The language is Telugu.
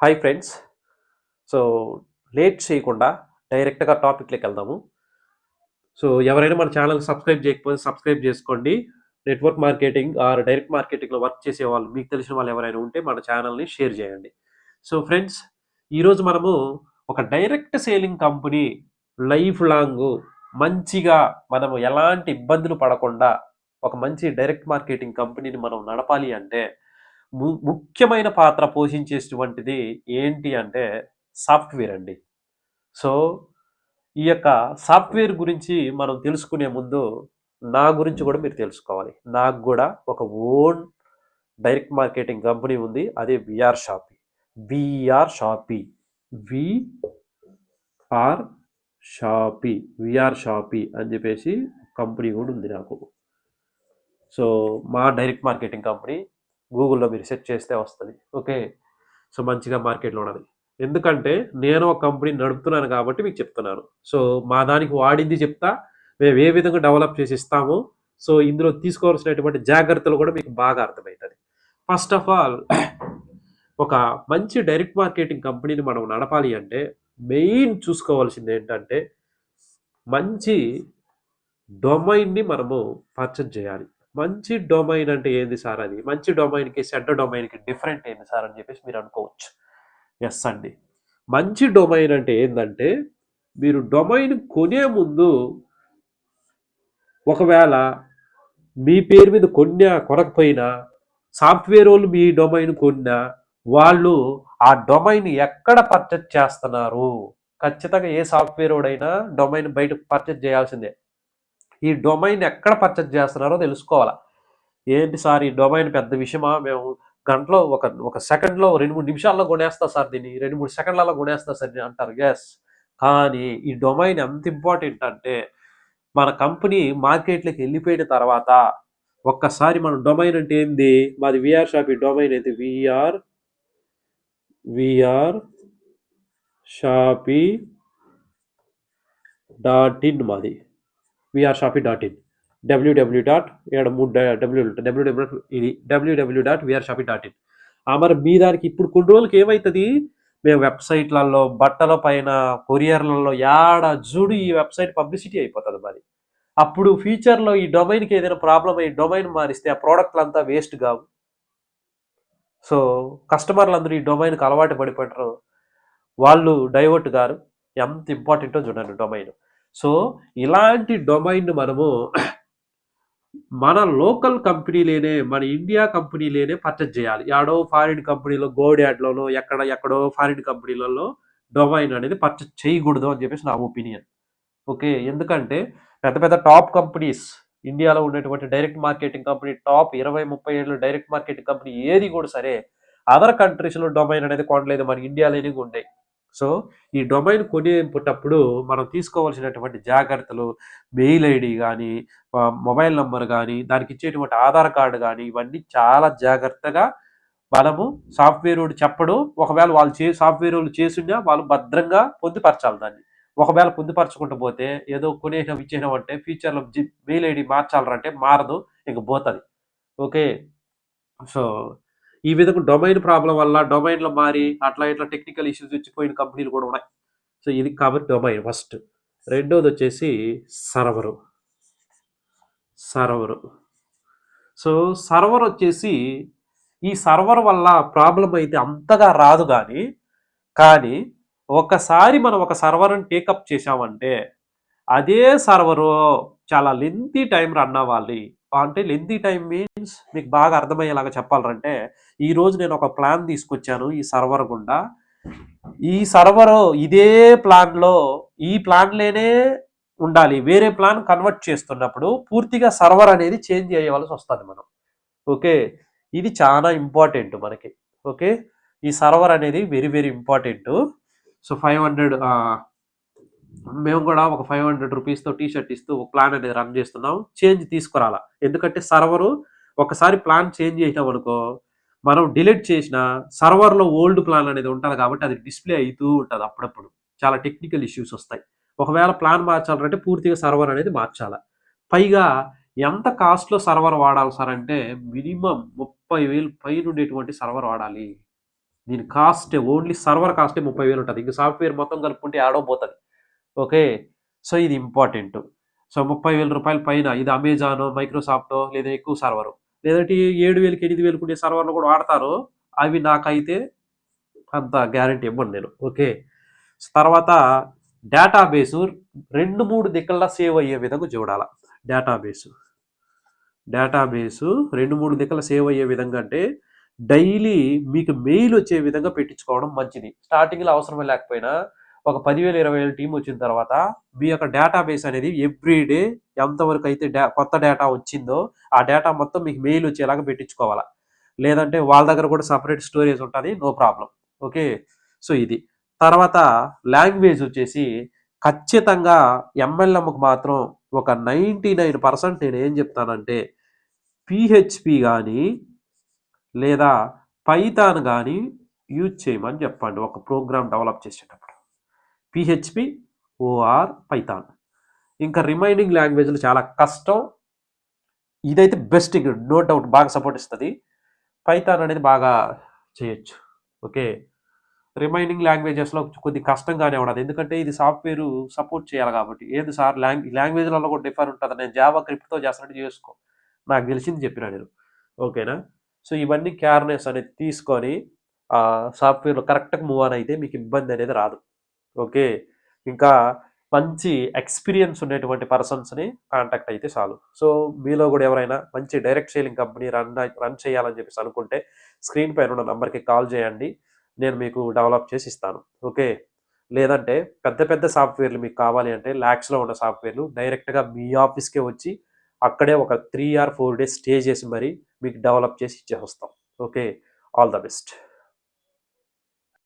హాయ్ ఫ్రెండ్స్ సో లేట్ చేయకుండా డైరెక్ట్గా టాపిక్లోకి వెళ్దాము. సో ఎవరైనా మన ఛానల్ సబ్స్క్రైబ్ చేయకపోతే సబ్స్క్రైబ్ చేసుకోండి. నెట్వర్క్ మార్కెటింగ్ ఆర్ డైరెక్ట్ మార్కెటింగ్లో వర్క్ చేసే వాళ్ళు మీకు తెలిసిన వాళ్ళు ఎవరైనా ఉంటే మన ఛానల్ని షేర్ చేయండి. సో ఫ్రెండ్స్ ఈరోజు మనము ఒక direct selling company life long మంచిగా మనము ఎలాంటి ఇబ్బందులు పడకుండా ఒక మంచి డైరెక్ట్ మార్కెటింగ్ కంపెనీని మనం నడపాలి అంటే ముఖ్యమైన పాత్ర పోషించేటువంటిది ఏంటి అంటే సాఫ్ట్వేర్ అండి. సో ఈ యొక్క సాఫ్ట్వేర్ గురించి మనం తెలుసుకునే ముందు నా గురించి కూడా మీరు తెలుసుకోవాలి. నాకు కూడా ఒక ఓన్ డైరెక్ట్ మార్కెటింగ్ కంపెనీ ఉంది. అదే VR Shoppy. VR Shoppy. VR Shoppy. VR Shoppy అని చెప్పేసి కంపెనీ కూడా ఉంది నాకు. సో మా డైరెక్ట్ మార్కెటింగ్ కంపెనీ గూగుల్లో మీరు సెర్చ్ చేస్తే వస్తుంది. ఓకే? సో మంచిగా మార్కెట్లో ఉన్నది. ఎందుకంటే నేను ఒక కంపెనీ నడుపుతున్నాను కాబట్టి మీకు చెప్తున్నాను. సో మా దానికి వాడింది చెప్తా. మేము ఏ విధంగా డెవలప్ చేసి ఇస్తాము సో ఇందులో తీసుకోవాల్సినటువంటి జాగ్రత్తలు కూడా మీకు బాగా అర్థమవుతుంది ఫస్ట్ ఆఫ్ ఆల్ ఒక మంచి డైరెక్ట్ మార్కెటింగ్ కంపెనీని మనం నడపాలి అంటే మెయిన్ చూసుకోవాల్సింది ఏంటంటే మంచి డొమైన్ని మనము పర్చేజ్ చేయాలి. మంచి డొమైన్ అంటే ఏంది సార్ అది? మంచి డొమైన్కి చెడ్డ డొమైన్కి డిఫరెంట్ ఏంది సార్ అని చెప్పేసి మీరు అనుకోవచ్చు. ఎస్ అండి. మంచి డొమైన్ అంటే ఏంటంటే మీరు డొమైన్ కొనే ముందు ఒకవేళ మీ పేరు మీద కొన్నా కొనకపోయినా సాఫ్ట్వేర్ వాళ్ళు మీ డొమైన్ కొన్నా వాళ్ళు ఆ డొమైన్ ఎక్కడ పర్చేజ్ చేస్తున్నారు? ఖచ్చితంగా ఏ సాఫ్ట్వేర్ వాడైనా డొమైన్ బయట పర్చేజ్ చేయాల్సిందే. ఈ డొమైన్ ఎక్కడ పర్చేజ్ చేస్తున్నారో తెలుసుకోవాలా. ఏంటి సార్ ఈ డొమైన్ పెద్ద విషయమా? మేము గంటలో ఒక ఒక సెకండ్లో రెండు మూడు నిమిషాల్లో కొనేస్తా సార్ దీన్ని. రెండు మూడు సెకండ్లలో కొనేస్తా సార్ దీన్ని అంటారు. ఎస్ కానీ ఈ డొమైన్ ఎంత ఇంపార్టెంట్ అంటే మన కంపెనీ మార్కెట్లోకి వెళ్ళిపోయిన తర్వాత ఒక్కసారి మన డొమైన్ అంటే ఏంది? మాది విఆర్ షాప్. ఈ డొమైన్ అయితే VR VR Shoppy dot in మాది. VR Shoppy dot in WW dot ఇక్కడ మూడు డబ్ల్యూ డబ్ల్యూడబ్ల్యూ ఇది WW dot VR shopping dot in మరి మీ దానికి ఇప్పుడు కొన్ని రోజులకి ఏమవుతుంది మేము వెబ్సైట్లలో బట్టల పైన కొరియర్లలో యాడ జుడు ఈ వెబ్సైట్ పబ్లిసిటీ అయిపోతుంది మరి. అప్పుడు ఫ్యూచర్లో ఈ డొమైన్కి ఏదైనా ప్రాబ్లం అయ్యి డొమైన్ మారిస్తే ఆ ప్రోడక్ట్లు అంతా వేస్ట్ కావు. సో కస్టమర్లు అందరూ ఈ డొమైన్కి అలవాటు పడిపోతారు వాళ్ళు డైవర్ట్ గారు ఎంత ఇంపార్టెంటో చూడండి డొమైన్. సో ఇలాంటి డొమైన్ మనము మన లోకల్ కంపెనీలేనే మన ఇండియా కంపెనీలేనే పర్చేజ్ చేయాలి. యాడో ఫారిన్ కంపెనీలో గోడాడ్లోనో ఎక్కడ ఎక్కడో ఫారిన్ కంపెనీలలో డొమైన్ అనేది పర్చేజ్ చేయకూడదు అని చెప్పేసి నా ఒపీనియన్. ఓకే? ఎందుకంటే పెద్ద పెద్ద టాప్ కంపెనీస్ ఇండియాలో ఉండేటువంటి డైరెక్ట్ మార్కెటింగ్ కంపెనీ టాప్ ఇరవై ముప్పై ఏళ్ళు డైరెక్ట్ మార్కెటింగ్ కంపెనీ ఏది కూడా సరే అదర్ కంట్రీస్లో డొమైన్ అనేది కొనలేదు. మన ఇండియాలోనే ఉంటాయి సో ఈ డొమైన్ కొనేటప్పుడు మనం తీసుకోవాల్సినటువంటి జాగ్రత్తలు మెయిల్ ఐడి కానీ మొబైల్ నంబర్ కానీ దానికి ఇచ్చేటువంటి ఆధార్ కార్డు కానీ ఇవన్నీ చాలా జాగ్రత్తగా మనము సాఫ్ట్వేర్ వాడు చెప్పడం ఒకవేళ వాళ్ళు చే సాఫ్ట్వేర్ వాళ్ళు చేసినా వాళ్ళు భద్రంగా పొందుపరచాలి దాన్ని. ఒకవేళ పొందుపరచుకుంటూ పోతే ఏదో కొనేసినాం ఇచ్చేసినాం అంటే ఫ్యూచర్లో మెయిల్ ఐడి మార్చాలంటే మారదు ఇంక పోతుంది. ఓకే? సో ఈ విధంగా డొమైన్ ప్రాబ్లం వల్ల డొమైన్లో మారి అట్లా ఇట్లా టెక్నికల్ ఇష్యూస్ వచ్చిపోయిన కంపెనీలు కూడా ఉన్నాయి. సో ఇది కాబట్టి డొమైన్ ఫస్ట్. రెండోది వచ్చేసి సర్వరు. సర్వరు. సో సర్వర్ వచ్చేసి ఈ సర్వర్ వల్ల ప్రాబ్లం అయితే అంతగా రాదు కానీ కానీ ఒకసారి మనం ఒక సర్వర్ని టేకప్ చేసామంటే అదే సర్వరు చాలా లెంతీ టైం రన్ అవ్వాలి. అంటే లెంతీ టైం మీన్స్ మీకు బాగా అర్థమయ్యేలాగా చెప్పాలంటే ఈరోజు నేను ఒక ప్లాన్ తీసుకొచ్చాను ఈ సర్వర్ గుండా. ఈ సర్వర్ ఇదే ప్లాన్లో ఈ ప్లాన్లేనే ఉండాలి. వేరే ప్లాన్ కన్వర్ట్ చేస్తున్నప్పుడు పూర్తిగా సర్వర్ అనేది చేంజ్ చేయవలసి వస్తుంది మనం. ఓకే? ఇది చాలా ఇంపార్టెంట్ మనకి. ఓకే? ఈ సర్వర్ అనేది very very important so five hundred మేము కూడా ఒక ఫైవ్ హండ్రెడ్ రూపీస్తో టీ షర్ట్ ఇస్తూ ఒక ప్లాన్ అనేది రన్ చేస్తున్నాం. చేంజ్ తీసుకురాలా. ఎందుకంటే సర్వరు ఒకసారి ప్లాన్ చేంజ్ చేసినాం అనుకో మనం డిలీట్ చేసిన సర్వర్లో ఓల్డ్ ప్లాన్ అనేది ఉంటుంది కాబట్టి అది డిస్ప్లే అవుతూ ఉంటుంది అప్పుడప్పుడు. చాలా టెక్నికల్ ఇష్యూస్ వస్తాయి. ఒకవేళ ప్లాన్ మార్చాలంటే పూర్తిగా సర్వర్ అనేది మార్చాలి. పైగా ఎంత కాస్ట్లో సర్వర్ వాడాలి సార్ అంటే మినిమం ముప్పై వేలు పైన ఉండేటువంటి సర్వర్ వాడాలి. దీని కాస్ట్ ఓన్లీ సర్వర్ కాస్టే ముప్పై వేలు ఉంటుంది. ఇంకా సాఫ్ట్వేర్ మొత్తం కలుపుకుంటే ఆడో పోతుంది. ఓకే? సో ఇది ఇంపార్టెంట్. సో ముప్పై వేల రూపాయల పైన ఇది అమెజాన్ మైక్రోసాఫ్ట్ లేదా ఎక్కువ సర్వర్. లేదంటే ఏడు వేలకి ఎనిమిది వేలకు ఉండే సర్వర్లు కూడా వాడతారు. అవి నాకైతే అంత గ్యారంటీ ఇవ్వండి నేను. ఓకే? తర్వాత డేటాబేసు రెండు మూడు దిక్కల్లా సేవ్ అయ్యే విధంగా చూడాలి. డేటాబేసు. డేటాబేసు రెండు మూడు దిక్కల సేవ్ అయ్యే విధంగా అంటే డైలీ మీకు మెయిల్ వచ్చే విధంగా పెట్టించుకోవడం మంచిది. స్టార్టింగ్లో అవసరం లేకపోయినా ఒక పదివేల ఇరవై వేల టీం వచ్చిన తర్వాత మీ యొక్క డేటాబేస్ అనేది ఎవ్రీ డే ఎంతవరకు అయితే డా కొత్త డేటా వచ్చిందో ఆ డేటా మొత్తం మీకు మెయిల్ వచ్చేలాగా పెట్టించుకోవాలా. లేదంటే వాళ్ళ దగ్గర కూడా సపరేట్ స్టోరేజ్ ఉంటుంది నో ప్రాబ్లం ఓకే సో ఇది. తర్వాత లాంగ్వేజ్ వచ్చేసి ఖచ్చితంగా ఎంఎల్ఎంకి మాత్రం ఒక నైంటీ నైన్ పర్సెంట్ నేను ఏం చెప్తానంటే పిహెచ్పి కానీ లేదా పైథాన్ కానీ యూజ్ చేయమని చెప్పండి. ఒక ప్రోగ్రామ్ డెవలప్ చేసేటప్పుడు. పిహెచ్పి ఓఆర్ పైథాన్ ఇంకా రిమైనింగ్ లాంగ్వేజ్లు చాలా కష్టం. ఇదైతే బెస్ట్ నో డౌట్ బాగా సపోర్ట్ ఇస్తుంది. పైథాన్ అనేది బాగా చేయొచ్చు. ఓకే. రిమైనింగ్ లాంగ్వేజెస్లో కొద్ది కష్టంగానే ఉండదు ఎందుకంటే ఇది సాఫ్ట్వేర్ సపోర్ట్ చేయాలి కాబట్టి. ఏది సార్? లాంగ్ లాంగ్వేజ్లలో కూడా డిఫర్ ఉంటుంది? నేను జావా క్రిప్ట్తో చేస్తున్నట్టు చేసుకో. నాకు తెలిసింది చెప్పిన నేను. ఓకేనా? సో ఇవన్నీ కేర్నెస్ అనేది తీసుకొని సాఫ్ట్వేర్లో కరెక్ట్గా మూవ్ అని అయితే మీకు ఇబ్బంది అనేది రాదు. ఓకే. ఇంకా మంచి ఎక్స్పీరియన్స్ ఉండేటువంటి పర్సన్స్ని కాంటాక్ట్ అయితే చాలు. సో మీలో కూడా ఎవరైనా మంచి direct selling company run run చేయాలని చెప్పేసి అనుకుంటే స్క్రీన్ పైన ఉన్న నెంబర్కి కాల్ చేయండి. నేను మీకు డెవలప్ చేసి ఇస్తాను. ఓకే. లేదంటే పెద్ద పెద్ద సాఫ్ట్వేర్లు మీకు కావాలి అంటే ల్యాక్స్లో ఉన్న సాఫ్ట్వేర్లు డైరెక్ట్గా మీ ఆఫీస్కే వచ్చి అక్కడే ఒక three or four days stay చేసి మరి మీకు డెవలప్ చేసి ఇచ్చేస్తాం ఓకే. All the best.